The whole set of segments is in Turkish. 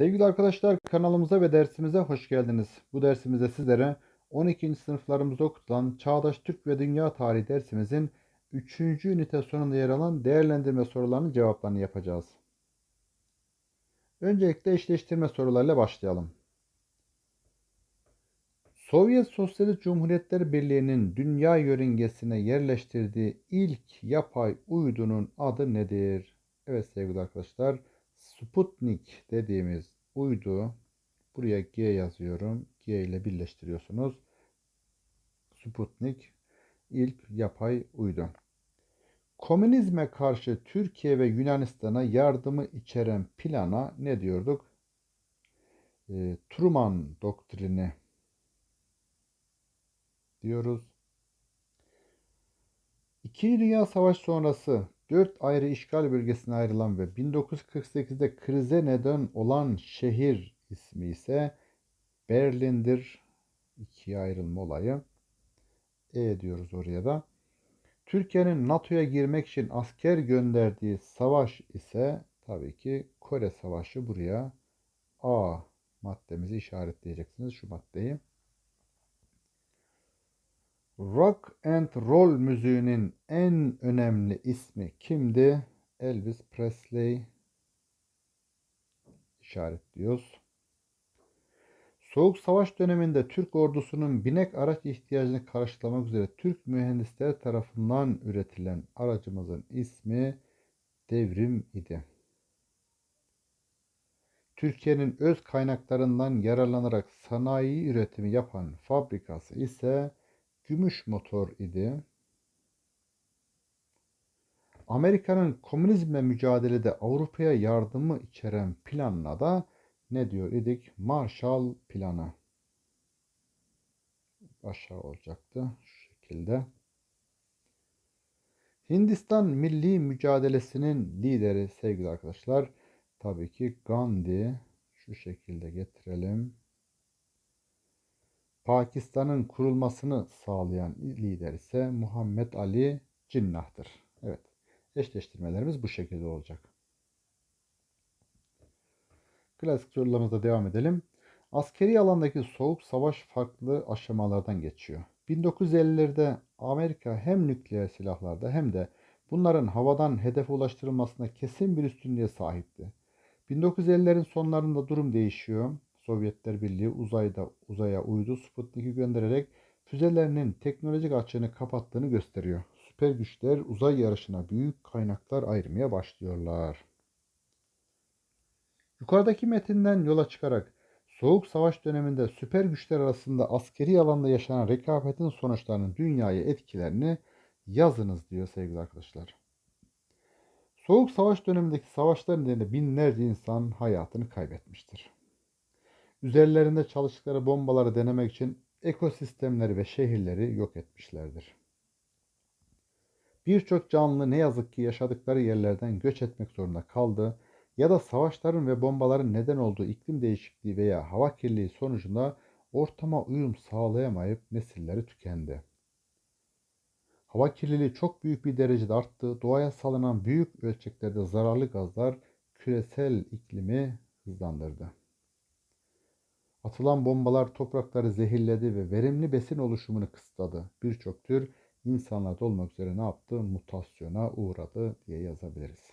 Sevgili arkadaşlar kanalımıza ve dersimize hoş geldiniz. Bu dersimizde sizlere 12. sınıflarımızda okutulan Çağdaş Türk ve Dünya Tarihi dersimizin 3. ünite sonunda yer alan değerlendirme sorularının cevaplarını yapacağız. Öncelikle eşleştirme sorularıyla başlayalım. Sovyet Sosyalist Cumhuriyetler Birliği'nin dünya yörüngesine yerleştirdiği ilk yapay uydunun adı nedir? Evet sevgili arkadaşlar, Sputnik dediğimiz uydu, buraya G yazıyorum, G ile birleştiriyorsunuz. Sputnik ilk yapay uydu. Komünizme karşı Türkiye ve Yunanistan'a yardımı içeren plana ne diyorduk? E, Truman doktrini diyoruz. İkinci Dünya Savaşı sonrası dört ayrı işgal bölgesine ayrılan ve 1948'de krize neden olan şehir ismi ise Berlin'dir. İkiye ayrılma olayı. E diyoruz oraya da. Türkiye'nin NATO'ya girmek için asker gönderdiği savaş ise tabii ki Kore Savaşı buraya A maddemizi işaretleyeceksiniz şu maddeyi. Rock and roll müziğinin en önemli ismi kimdi? Elvis Presley işaretliyoruz. Soğuk Savaş döneminde Türk ordusunun binek araç ihtiyacını karşılamak üzere Türk mühendisler tarafından üretilen aracımızın ismi Devrim idi. Türkiye'nin öz kaynaklarından yararlanarak sanayi üretimi yapan fabrikası ise gümüş motor idi. Amerika'nın komünizmle mücadelede Avrupa'ya yardımı içeren planla da ne diyor idik? Marshall Planı. Aşağı olacaktı şu şekilde. Hindistan milli mücadelesinin lideri sevgili arkadaşlar tabii ki Gandhi. Şu şekilde getirelim. Pakistan'ın kurulmasını sağlayan lider ise Muhammed Ali Cinnah'tır. Evet. Eşleştirmelerimiz bu şekilde olacak. Klasik sorularımıza devam edelim. Askeri alandaki soğuk savaş farklı aşamalardan geçiyor. 1950'lerde Amerika hem nükleer silahlarda hem de bunların havadan hedefe ulaştırılmasına kesin bir üstünlüğe sahipti. 1950'lerin sonlarında durum değişiyor. Sovyetler Birliği uzayda uzaya uydu Sputnik'i göndererek füzelerinin teknolojik açığını kapattığını gösteriyor. Süper güçler uzay yarışına büyük kaynaklar ayırmaya başlıyorlar. Yukarıdaki metinden yola çıkarak Soğuk Savaş döneminde süper güçler arasında askeri alanda yaşanan rekabetin sonuçlarının dünyaya etkilerini yazınız diyor sevgili arkadaşlar. Soğuk Savaş dönemindeki savaşlar nedeniyle binlerce insan hayatını kaybetmiştir. Üzerlerinde çalıştıkları bombaları denemek için ekosistemleri ve şehirleri yok etmişlerdir. Birçok canlı ne yazık ki yaşadıkları yerlerden göç etmek zorunda kaldı ya da savaşların ve bombaların neden olduğu iklim değişikliği veya hava kirliliği sonucunda ortama uyum sağlayamayıp nesilleri tükendi. Hava kirliliği çok büyük bir derecede arttı. Doğaya salınan büyük ölçeklerde zararlı gazlar küresel iklimi hızlandırdı. Atılan bombalar toprakları zehirledi ve verimli besin oluşumunu kısıtladı. Birçok tür insanlarda olmak üzere ne yaptı? Mutasyona uğradı diye yazabiliriz.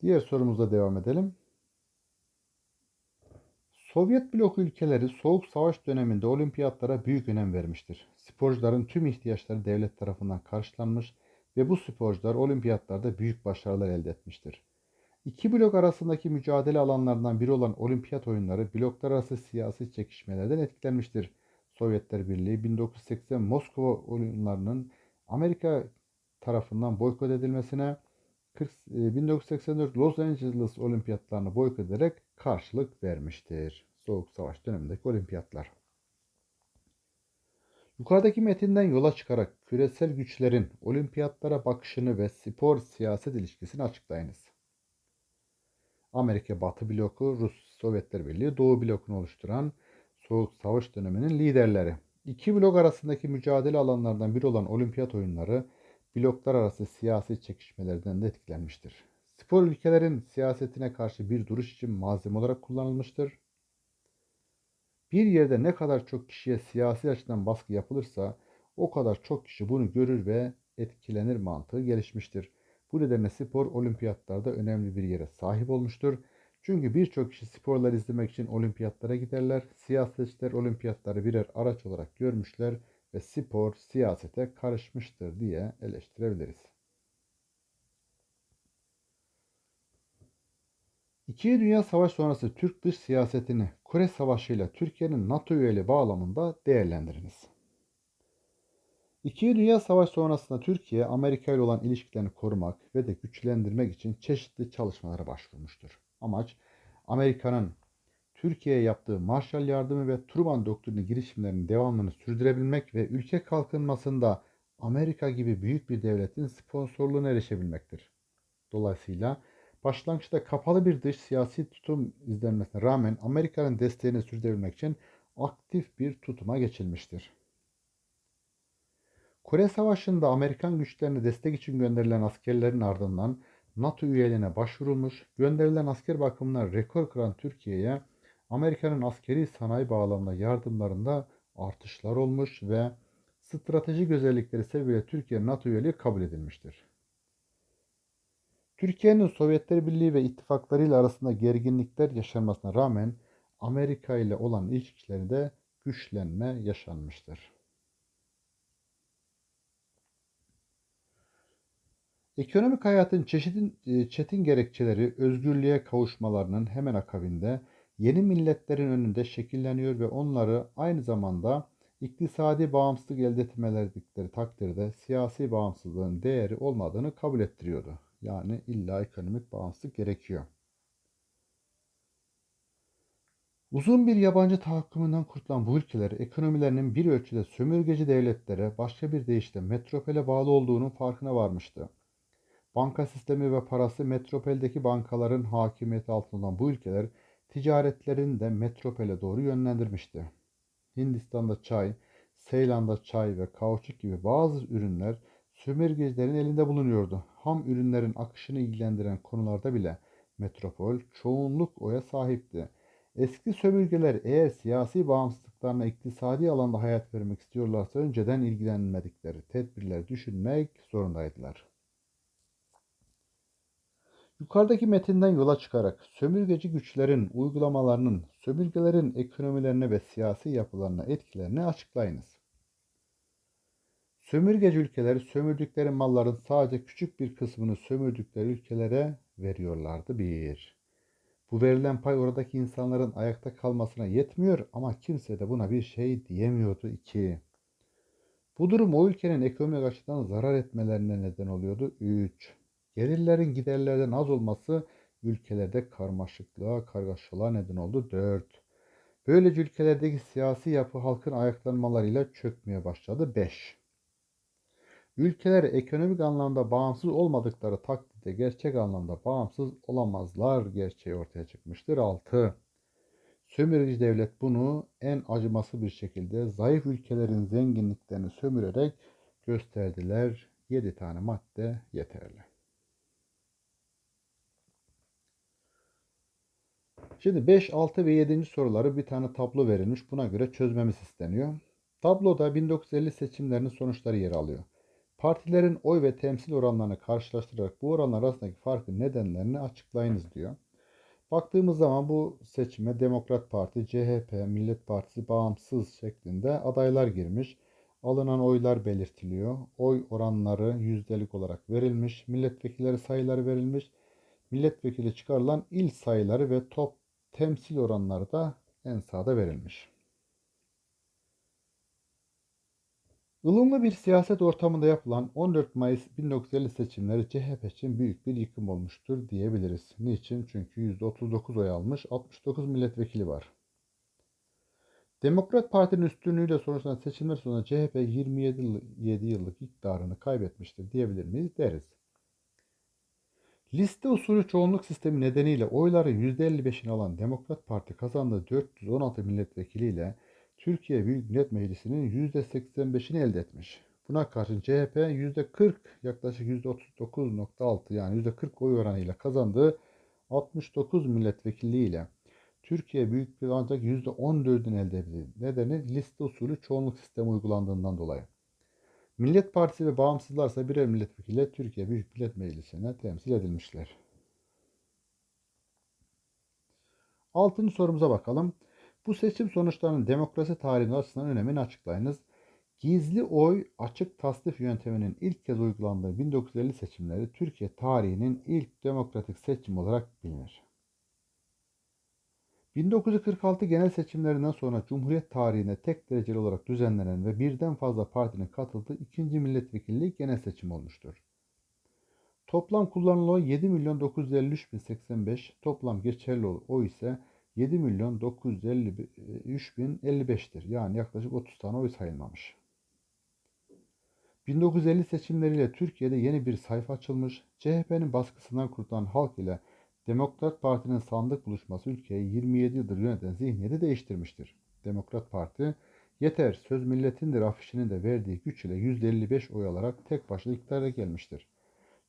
Diğer sorumuza devam edelim. Sovyet blok ülkeleri Soğuk Savaş döneminde olimpiyatlara büyük önem vermiştir. Sporcuların tüm ihtiyaçları devlet tarafından karşılanmış ve bu sporcular olimpiyatlarda büyük başarılar elde etmiştir. İki blok arasındaki mücadele alanlarından biri olan olimpiyat oyunları bloklar arası siyasi çekişmelerden etkilenmiştir. Sovyetler Birliği 1980 Moskova oyunlarının Amerika tarafından boykot edilmesine 1984 Los Angeles olimpiyatlarını boykot ederek karşılık vermiştir. Soğuk Savaş dönemindeki olimpiyatlar. Yukarıdaki metinden yola çıkarak küresel güçlerin olimpiyatlara bakışını ve spor siyaset ilişkisini açıklayınız. Amerika Batı bloku, Rus Sovyetler Birliği Doğu blokunu oluşturan Soğuk Savaş döneminin liderleri. İki blok arasındaki mücadele alanlarından biri olan olimpiyat oyunları bloklar arası siyasi çekişmelerden de etkilenmiştir. Spor ülkelerin siyasetine karşı bir duruş için malzeme olarak kullanılmıştır. Bir yerde ne kadar çok kişiye siyasi açıdan baskı yapılırsa o kadar çok kişi bunu görür ve etkilenir mantığı gelişmiştir. Bu nedenle spor olimpiyatlarda önemli bir yere sahip olmuştur. Çünkü birçok kişi sporlar izlemek için olimpiyatlara giderler. Siyasetçiler olimpiyatları birer araç olarak görmüşler ve spor siyasete karışmıştır diye eleştirebiliriz. İkinci Dünya Savaşı sonrası Türk dış siyasetini Kore Savaşı ile Türkiye'nin NATO üyeliği bağlamında değerlendiriniz. İkinci Dünya Savaşı sonrasında Türkiye Amerika ile olan ilişkilerini korumak ve de güçlendirmek için çeşitli çalışmalara başvurmuştur. Amaç Amerika'nın Türkiye'ye yaptığı Marshall yardımı ve Truman doktrini girişimlerinin devamını sürdürebilmek ve ülke kalkınmasında Amerika gibi büyük bir devletin sponsorluğuna erişebilmektir. Dolayısıyla başlangıçta kapalı bir dış siyasi tutum izlenmesine rağmen Amerika'nın desteğini sürdürebilmek için aktif bir tutuma geçilmiştir. Kore Savaşı'nda Amerikan güçlerine destek için gönderilen askerlerin ardından NATO üyeliğine başvurulmuş, gönderilen asker bakımından rekor kıran Türkiye'ye Amerika'nın askeri sanayi bağlamında yardımlarında artışlar olmuş ve stratejik özellikleri sebebiyle Türkiye NATO üyeliği kabul edilmiştir. Türkiye'nin Sovyetler Birliği ve ittifaklarıyla arasında gerginlikler yaşanmasına rağmen Amerika ile olan ilişkilerinde güçlenme yaşanmıştır. Ekonomik hayatın çeşitin, e, çetin gerekçeleri özgürlüğe kavuşmalarının hemen akabinde yeni milletlerin önünde şekilleniyor ve onları aynı zamanda iktisadi bağımsızlık elde etmeleri takdirde siyasi bağımsızlığın değeri olmadığını kabul ettiriyordu. Yani illa ekonomik bağımsızlık gerekiyor. Uzun bir yabancı tahakkümünden kurtulan bu ülkeler ekonomilerinin bir ölçüde sömürgeci devletlere başka bir deyişle metropole bağlı olduğunun farkına varmıştı. Banka sistemi ve parası metropoldeki bankaların hakimiyeti altında olan bu ülkeler ticaretlerini de metropole doğru yönlendirmişti. Hindistan'da çay, Seylan'da çay ve kauçuk gibi bazı ürünler sömürgecilerin elinde bulunuyordu. Ham ürünlerin akışını ilgilendiren konularda bile metropol çoğunluk oya sahipti. Eski sömürgeler eğer siyasi bağımsızlıklarına iktisadi alanda hayat vermek istiyorlarsa önceden ilgilenmedikleri tedbirler düşünmek zorundaydılar. Yukarıdaki metinden yola çıkarak sömürgeci güçlerin uygulamalarının sömürgelerin ekonomilerine ve siyasi yapılarına etkilerini açıklayınız. Sömürgeci ülkeler sömürdükleri malların sadece küçük bir kısmını sömürdükleri ülkelere veriyorlardı bir. Bu verilen pay oradaki insanların ayakta kalmasına yetmiyor ama kimse de buna bir şey diyemiyordu iki. Bu durum o ülkenin ekonomik açıdan zarar etmelerine neden oluyordu. 3. Gelirlerin giderlerden az olması ülkelerde karmaşıklığa, kargaşalığa neden oldu. 4. Böylece ülkelerdeki siyasi yapı halkın ayaklanmalarıyla çökmeye başladı. 5. Ülkeler ekonomik anlamda bağımsız olmadıkları takdirde gerçek anlamda bağımsız olamazlar gerçeği ortaya çıkmıştır. 6. Sömürücü devlet bunu en acıması bir şekilde zayıf ülkelerin zenginliklerini sömürerek gösterdiler. 7 tane madde yeterli. Şimdi 5, 6 ve 7. soruları bir tane tablo verilmiş. Buna göre çözmemiz isteniyor. Tabloda 1950 seçimlerinin sonuçları yer alıyor. Partilerin oy ve temsil oranlarını karşılaştırarak bu oranlar arasındaki farkın nedenlerini açıklayınız diyor. Baktığımız zaman bu seçime Demokrat Parti, CHP, Millet Partisi bağımsız şeklinde adaylar girmiş. Alınan oylar belirtiliyor. Oy oranları yüzdelik olarak verilmiş. Milletvekilleri sayıları verilmiş. Milletvekili çıkarılan il sayıları ve top temsil oranları da en sağda verilmiş. Ilımlı bir siyaset ortamında yapılan 14 Mayıs 1950 seçimleri CHP için büyük bir yıkım olmuştur diyebiliriz. Niçin? Çünkü %39 oy almış, 69 milletvekili var. Demokrat Parti'nin üstünlüğüyle sonuçlanan seçimler sonunda CHP 27 7 yıllık iktidarını kaybetmiştir diyebilir miyiz? Deriz. Liste usulü çoğunluk sistemi nedeniyle oyların %55'ini alan Demokrat Parti kazandığı 416 milletvekiliyle Türkiye Büyük Millet Meclisi'nin %85'ini elde etmiş. Buna karşın CHP %40 yaklaşık %39.6 yani %40 oy oranıyla kazandığı 69 milletvekilliği ile Türkiye büyük bir ancak %14'ünü elde etti. Nedeni liste usulü çoğunluk sistemi uygulandığından dolayı. Millet Partisi ve bağımsızlar ise birer milletvekili Türkiye Büyük Millet Meclisi'ne temsil edilmişler. Altıncı sorumuza bakalım. Bu seçim sonuçlarının demokrasi tarihi açısından önemini açıklayınız. Gizli oy açık tasdif yönteminin ilk kez uygulandığı 1950 seçimleri Türkiye tarihinin ilk demokratik seçim olarak bilinir. 1946 genel seçimlerinden sonra Cumhuriyet tarihinde tek dereceli olarak düzenlenen ve birden fazla partinin katıldığı ikinci milletvekilliği genel seçim olmuştur. Toplam kullanılan oy 7 milyon 953 bin 85, toplam geçerli oy ise 7 milyon 953 bin 55'tir. Yani yaklaşık 30 tane oy sayılmamış. 1950 seçimleriyle Türkiye'de yeni bir sayfa açılmış, CHP'nin baskısından kurtulan halk ile Demokrat Parti'nin sandık buluşması ülkeyi 27 yıldır yöneten zihniyeti değiştirmiştir. Demokrat Parti, yeter söz milletindir afişinin de verdiği güç ile %55 oy alarak tek başına iktidara gelmiştir.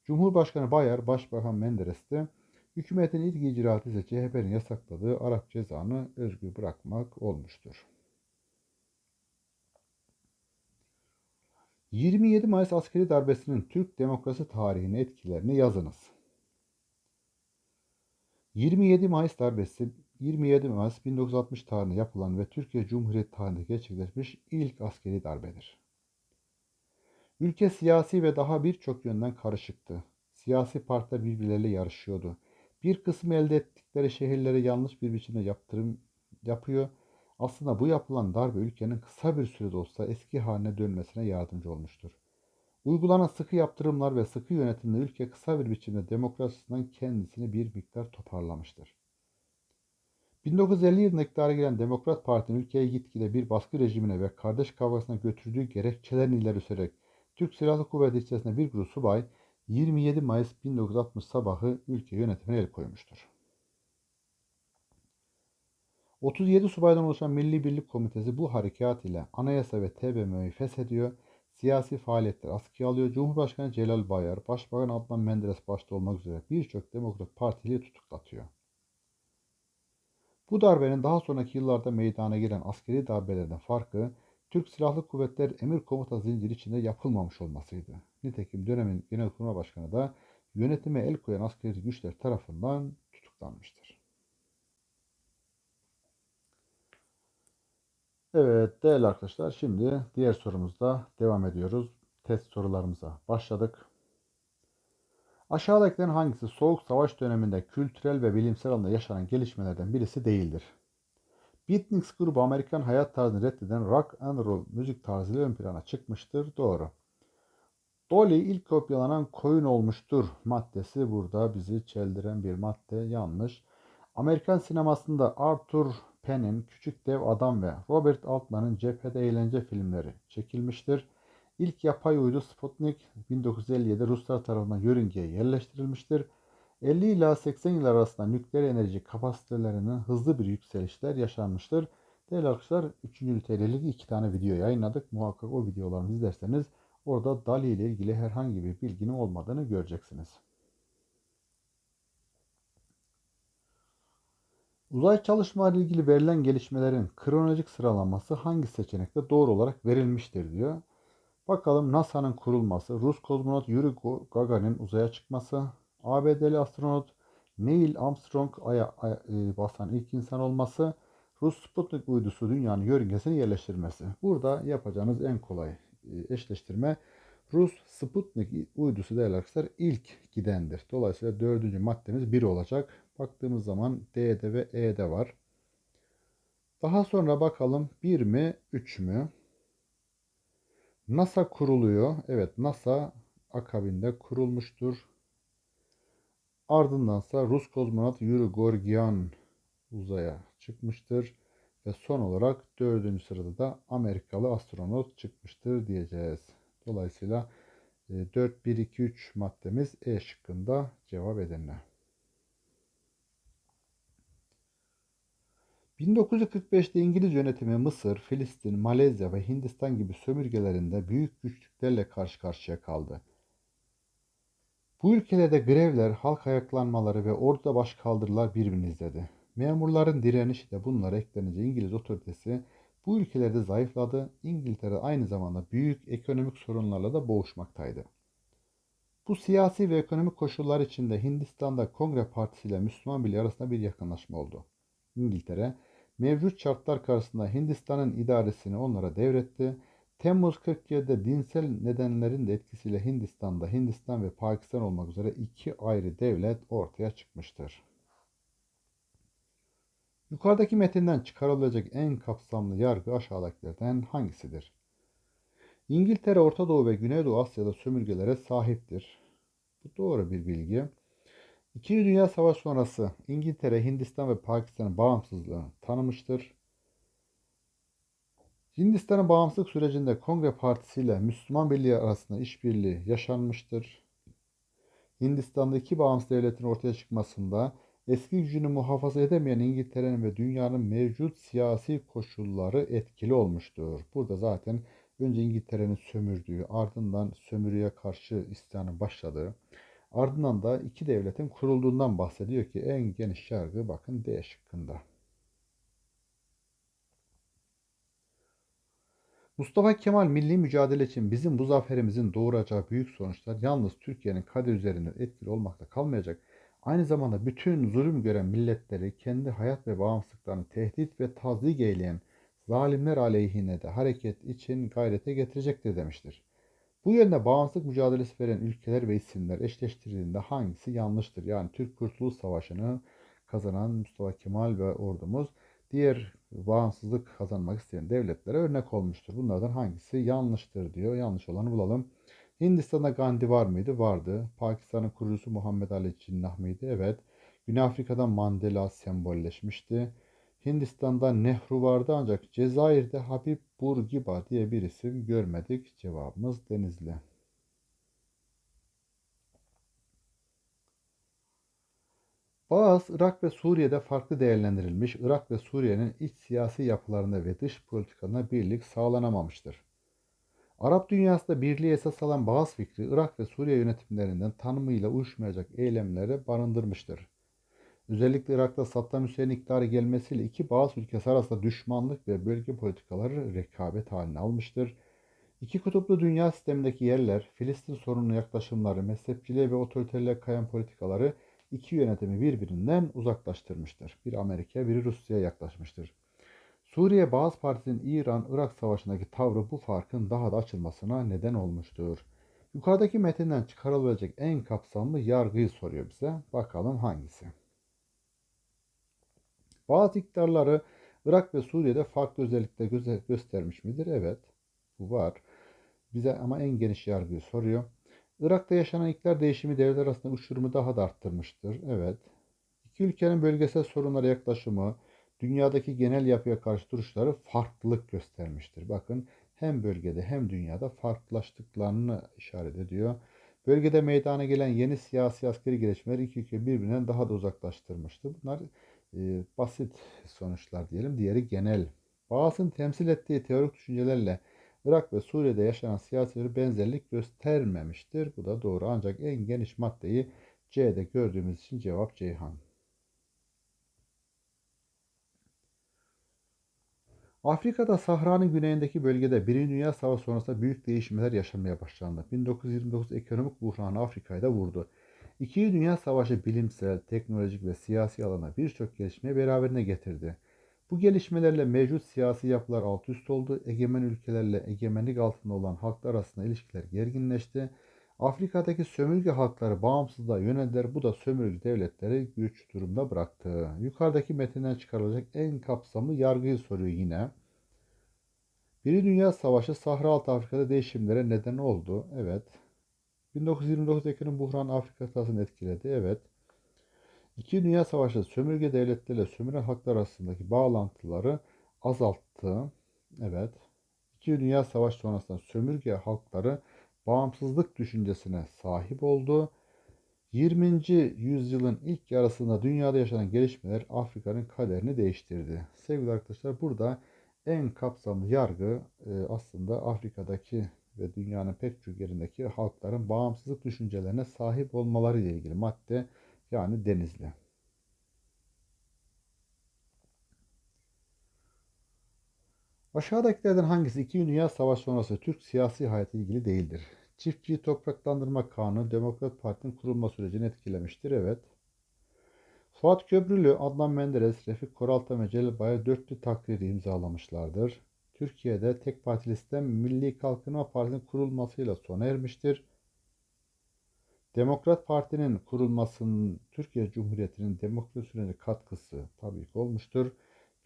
Cumhurbaşkanı Bayar, Başbakan Menderes de hükümetin ilk icraatı ise CHP'nin yasakladığı Arap cezanı özgür bırakmak olmuştur. 27 Mayıs askeri darbesinin Türk demokrasi tarihine etkilerini yazınız. 27 Mayıs darbesi 27 Mayıs 1960 tarihinde yapılan ve Türkiye Cumhuriyeti tarihinde gerçekleşmiş ilk askeri darbedir. Ülke siyasi ve daha birçok yönden karışıktı. Siyasi partiler birbirleriyle yarışıyordu. Bir kısmı elde ettikleri şehirlere yanlış bir biçimde yaptırım yapıyor. Aslında bu yapılan darbe ülkenin kısa bir sürede olsa eski haline dönmesine yardımcı olmuştur. Uygulanan sıkı yaptırımlar ve sıkı yönetimle ülke kısa bir biçimde demokrasisinden kendisini bir miktar toparlamıştır. 1950 yılında iktidara gelen Demokrat Parti'nin ülkeyi gitgide bir baskı rejimine ve kardeş kavgasına götürdüğü gerekçelerini ileri sürerek Türk Silahlı Kuvvetleri içerisinde bir grup subay 27 Mayıs 1960 sabahı ülke yönetimine el koymuştur. 37 subaydan oluşan Milli Birlik Komitesi bu harekat ile anayasa ve TBMM'yi feshediyor siyasi faaliyetler askıya alıyor. Cumhurbaşkanı Celal Bayar, Başbakan Adnan Menderes başta olmak üzere birçok Demokrat Partili tutuklatıyor. Bu darbenin daha sonraki yıllarda meydana gelen askeri darbelerden farkı Türk Silahlı Kuvvetleri emir komuta zinciri içinde yapılmamış olmasıydı. Nitekim dönemin Genelkurmay Başkanı da yönetime el koyan askeri güçler tarafından tutuklanmıştır. Evet değerli arkadaşlar şimdi diğer sorumuzda devam ediyoruz. Test sorularımıza başladık. Aşağıdakilerin hangisi Soğuk Savaş döneminde kültürel ve bilimsel alanda yaşanan gelişmelerden birisi değildir? Beatniks grubu Amerikan hayat tarzını reddeden rock and roll müzik tarzıyla ön plana çıkmıştır. Doğru. Dolly ilk kopyalanan koyun olmuştur maddesi burada bizi çeldiren bir madde yanlış. Amerikan sinemasında Arthur Penn'in Küçük Dev Adam ve Robert Altman'ın Cephede Eğlence filmleri çekilmiştir. İlk yapay uydu Sputnik 1957 Ruslar tarafından yörüngeye yerleştirilmiştir. 50 ila 80 yıl arasında nükleer enerji kapasitelerinin hızlı bir yükselişler yaşanmıştır. Değerli arkadaşlar 3. üniteyle ilgili iki tane video yayınladık. Muhakkak o videolarımızı izlerseniz orada Dali ile ilgili herhangi bir bilginin olmadığını göreceksiniz. Uzay çalışmaları ilgili verilen gelişmelerin kronolojik sıralaması hangi seçenekte doğru olarak verilmiştir diyor. Bakalım NASA'nın kurulması, Rus kozmonot Yuri Gagarin uzaya çıkması, ABD'li astronot Neil Armstrong Ay'a e, basan ilk insan olması, Rus Sputnik uydusu dünyanın yörüngesine yerleştirmesi. Burada yapacağınız en kolay e, eşleştirme Rus Sputnik uydusu değerli arkadaşlar ilk gidendir. Dolayısıyla dördüncü maddemiz 1 olacak. Baktığımız zaman D'de ve E'de var. Daha sonra bakalım 1 mi 3 mü? NASA kuruluyor. Evet NASA akabinde kurulmuştur. Ardındansa Rus kozmonot Yuri Gagarin uzaya çıkmıştır. Ve son olarak dördüncü sırada da Amerikalı astronot çıkmıştır diyeceğiz. Dolayısıyla 4, 1, 2, 3 maddemiz E şıkkında cevap edenler. 1945'te İngiliz yönetimi Mısır, Filistin, Malezya ve Hindistan gibi sömürgelerinde büyük güçlüklerle karşı karşıya kaldı. Bu ülkelerde grevler, halk ayaklanmaları ve orduda başkaldırılar birbirini izledi. Memurların direnişi de bunlara eklenince İngiliz otoritesi bu ülkelerde zayıfladı. İngiltere aynı zamanda büyük ekonomik sorunlarla da boğuşmaktaydı. Bu siyasi ve ekonomik koşullar içinde Hindistan'da Kongre Partisi ile Müslüman Birliği arasında bir yakınlaşma oldu. İngiltere, mevcut şartlar karşısında Hindistan'ın idaresini onlara devretti. Temmuz 47'de dinsel nedenlerin de etkisiyle Hindistan'da Hindistan ve Pakistan olmak üzere iki ayrı devlet ortaya çıkmıştır. Yukarıdaki metinden çıkarılacak en kapsamlı yargı aşağıdakilerden hangisidir? İngiltere, Orta Doğu ve Güneydoğu Asya'da sömürgelere sahiptir. Bu doğru bir bilgi. İkinci Dünya Savaşı sonrası İngiltere, Hindistan ve Pakistan'ın bağımsızlığını tanımıştır. Hindistan'ın bağımsızlık sürecinde Kongre Partisi ile Müslüman Birliği arasında işbirliği yaşanmıştır. Hindistan'da iki bağımsız devletin ortaya çıkmasında eski gücünü muhafaza edemeyen İngiltere'nin ve dünyanın mevcut siyasi koşulları etkili olmuştur. Burada zaten önce İngiltere'nin sömürdüğü, ardından sömürüye karşı isyanın başladığı, ardından da iki devletin kurulduğundan bahsediyor ki en geniş yargı bakın D şıkkında. Mustafa Kemal milli mücadele için bizim bu zaferimizin doğuracağı büyük sonuçlar yalnız Türkiye'nin kader üzerinde etkili olmakta kalmayacak. Aynı zamanda bütün zulüm gören milletleri kendi hayat ve bağımsızlıklarını tehdit ve tazdik eyleyen zalimler aleyhine de hareket için gayrete getirecektir demiştir. Bu yönde bağımsızlık mücadelesi veren ülkeler ve isimler eşleştirildiğinde hangisi yanlıştır? Yani Türk Kurtuluş Savaşı'nı kazanan Mustafa Kemal ve ordumuz diğer bağımsızlık kazanmak isteyen devletlere örnek olmuştur. Bunlardan hangisi yanlıştır diyor. Yanlış olanı bulalım. Hindistan'da Gandhi var mıydı? Vardı. Pakistan'ın kurucusu Muhammed Ali Cinnah mıydı? Evet. Güney Afrika'da Mandela sembolleşmişti. Hindistan'da Nehru vardı ancak Cezayir'de Habib Bourguiba diye bir isim görmedik. Cevabımız Denizli. Bağız, Irak ve Suriye'de farklı değerlendirilmiş, Irak ve Suriye'nin iç siyasi yapılarında ve dış politikalarına birlik sağlanamamıştır. Arap dünyasında birliği esas alan Bağız fikri, Irak ve Suriye yönetimlerinden tanımıyla uyuşmayacak eylemleri barındırmıştır. Özellikle Irak'ta Saddam Hüseyin iktidarı gelmesiyle iki Bağız ülkesi arasında düşmanlık ve bölge politikaları rekabet haline almıştır. İki kutuplu dünya sistemindeki yerler, Filistin sorununa yaklaşımları, mezhepçiliğe ve otoriterliğe kayan politikaları iki yönetimi birbirinden uzaklaştırmıştır. Bir Amerika, biri Rusya'ya yaklaşmıştır. Suriye Bağız Partisi'nin İran-Irak savaşındaki tavrı bu farkın daha da açılmasına neden olmuştur. Yukarıdaki metinden çıkarılabilecek en kapsamlı yargıyı soruyor bize. Bakalım hangisi? Bazı iktidarları Irak ve Suriye'de farklı özellikler göze göstermiş midir? Evet. Bu var. Bize ama en geniş yargıyı soruyor. Irak'ta yaşanan iktidar değişimi devletler arasında uçurumu daha da arttırmıştır. Evet. İki ülkenin bölgesel sorunlara yaklaşımı, dünyadaki genel yapıya karşı duruşları farklılık göstermiştir. Bakın hem bölgede hem dünyada farklılaştıklarını işaret ediyor. Bölgede meydana gelen yeni siyasi askeri gelişmeler iki ülke birbirinden daha da uzaklaştırmıştır. Bunlar e, basit sonuçlar diyelim. Diğeri genel. Bağız'ın temsil ettiği teorik düşüncelerle Irak ve Suriye'de yaşanan siyasi benzerlik göstermemiştir. Bu da doğru. Ancak en geniş maddeyi C'de gördüğümüz için cevap Ceyhan. Afrika'da Sahra'nın güneyindeki bölgede Birinci Dünya Savaşı sonrasında büyük değişimler yaşanmaya başlandı. 1929 ekonomik buhranı Afrika'yı da vurdu. İkinci Dünya Savaşı bilimsel, teknolojik ve siyasi alana birçok gelişmeyi beraberine getirdi. Bu gelişmelerle mevcut siyasi yapılar alt üst oldu. Egemen ülkelerle egemenlik altında olan halklar arasında ilişkiler gerginleşti. Afrika'daki sömürge halkları bağımsızlığa yöneldiler. Bu da sömürge devletleri güç durumda bıraktı. Yukarıdaki metinden çıkarılacak en kapsamlı yargıyı soruyor yine. Birinci Dünya Savaşı Sahra Altı Afrika'da değişimlere neden oldu. Evet. 1929 ekonomik buhran Afrika kıtasını etkiledi. Evet. İki Dünya Savaşı sömürge devletleriyle sömüren halklar arasındaki bağlantıları azalttı. Evet. İki Dünya Savaşı sonrasında sömürge halkları bağımsızlık düşüncesine sahip oldu. 20. yüzyılın ilk yarısında dünyada yaşanan gelişmeler Afrika'nın kaderini değiştirdi. Sevgili arkadaşlar burada en kapsamlı yargı e, aslında Afrika'daki ve dünyanın pek çok yerindeki halkların bağımsızlık düşüncelerine sahip olmaları ile ilgili madde yani Denizli. Aşağıdakilerden hangisi 2. Dünya Savaşı sonrası Türk siyasi hayatı ilgili değildir? Çiftçiyi topraklandırma kanunu Demokrat Parti'nin kurulma sürecini etkilemiştir. Evet. Fuat Köprülü, Adnan Menderes, Refik Koralta ve Celal Bayar dörtlü takriri imzalamışlardır. Türkiye'de tek partili sistem Milli Kalkınma Partisi'nin kurulmasıyla sona ermiştir. Demokrat Parti'nin kurulmasının Türkiye Cumhuriyeti'nin demokrasi sürecine katkısı tabii ki olmuştur.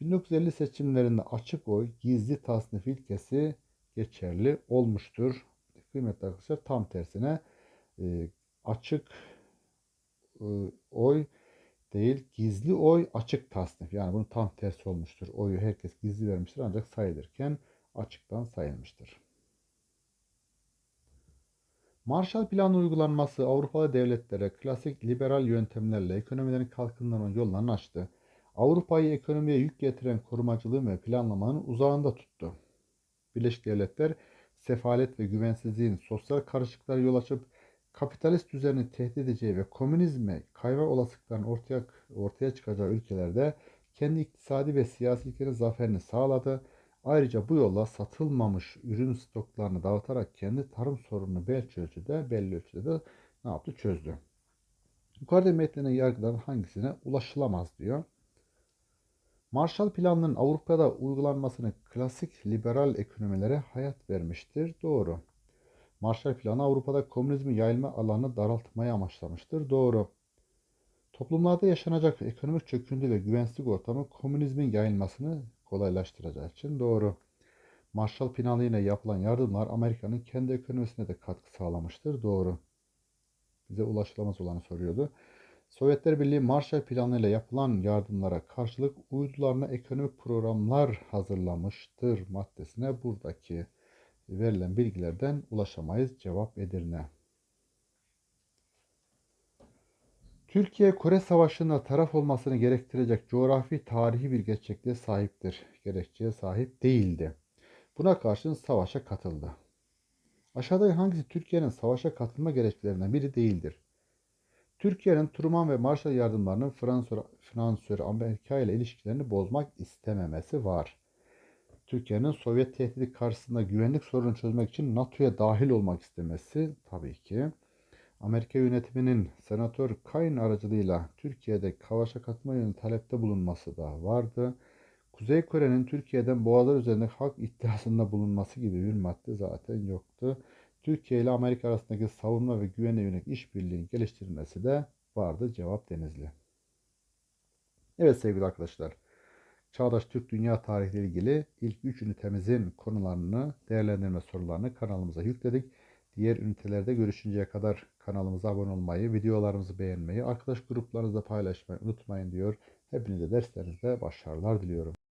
1950 seçimlerinde açık oy, gizli tasnif ilkesi geçerli olmuştur. Kıymetli arkadaşlar tam tersine e, açık e, oy değil gizli oy açık tasnif. Yani bunun tam tersi olmuştur. Oyu herkes gizli vermiştir ancak sayılırken açıktan sayılmıştır. Marshall Planı uygulanması Avrupalı devletlere klasik liberal yöntemlerle ekonomilerin kalkınmanın yollarını açtı. Avrupa'yı ekonomiye yük getiren korumacılığın ve planlamanın uzağında tuttu. Birleşik Devletler sefalet ve güvensizliğin sosyal karışıklıklara yol açıp kapitalist düzeni tehdit edeceği ve komünizme kayma olasılıklarının ortaya, ortaya çıkacağı ülkelerde kendi iktisadi ve siyasi ilkenin zaferini sağladı. Ayrıca bu yolla satılmamış ürün stoklarını dağıtarak kendi tarım sorununu belli ölçüde, belli ölçüde de ne yaptı? Çözdü. Yukarıda metlenen yargıların hangisine ulaşılamaz diyor. Marshall Planı'nın Avrupa'da uygulanmasını klasik liberal ekonomilere hayat vermiştir. Doğru. Marshall Planı Avrupa'da komünizmin yayılma alanını daraltmayı amaçlamıştır. Doğru. Toplumlarda yaşanacak ekonomik çöküntü ve güvensizlik ortamı komünizmin yayılmasını kolaylaştıracağı için doğru. Marshall Planı ile yapılan yardımlar Amerika'nın kendi ekonomisine de katkı sağlamıştır. Doğru. Bize ulaşılamaz olanı soruyordu. Sovyetler Birliği Marshall Planı ile yapılan yardımlara karşılık uydularına ekonomik programlar hazırlamıştır maddesine buradaki verilen bilgilerden ulaşamayız. Cevap Edirne. Türkiye Kore Savaşı'nda taraf olmasını gerektirecek coğrafi tarihi bir gerçekliğe sahiptir. Gerekçeye sahip değildi. Buna karşın savaşa katıldı. Aşağıdaki hangisi Türkiye'nin savaşa katılma gerekçelerinden biri değildir? Türkiye'nin Truman ve Marshall yardımlarının finansör, finansör Amerika ile ilişkilerini bozmak istememesi var. Türkiye'nin Sovyet tehdidi karşısında güvenlik sorunu çözmek için NATO'ya dahil olmak istemesi tabii ki. Amerika yönetiminin Senatör Kayin aracılığıyla Türkiye'de savaşa katma yönünde talepte bulunması da vardı. Kuzey Kore'nin Türkiye'den boğalar üzerinde hak iddiasında bulunması gibi bir madde zaten yoktu. Türkiye ile Amerika arasındaki savunma ve güvenliğe yönelik işbirliğinin geliştirilmesi de vardı. Cevap Denizli. Evet sevgili arkadaşlar. Çağdaş Türk Dünya Tarihi ile ilgili ilk 3 ünitemizin konularını, değerlendirme sorularını kanalımıza yükledik. Diğer ünitelerde görüşünceye kadar kanalımıza abone olmayı, videolarımızı beğenmeyi, arkadaş gruplarınızda paylaşmayı unutmayın diyor. Hepinize derslerinizde başarılar diliyorum.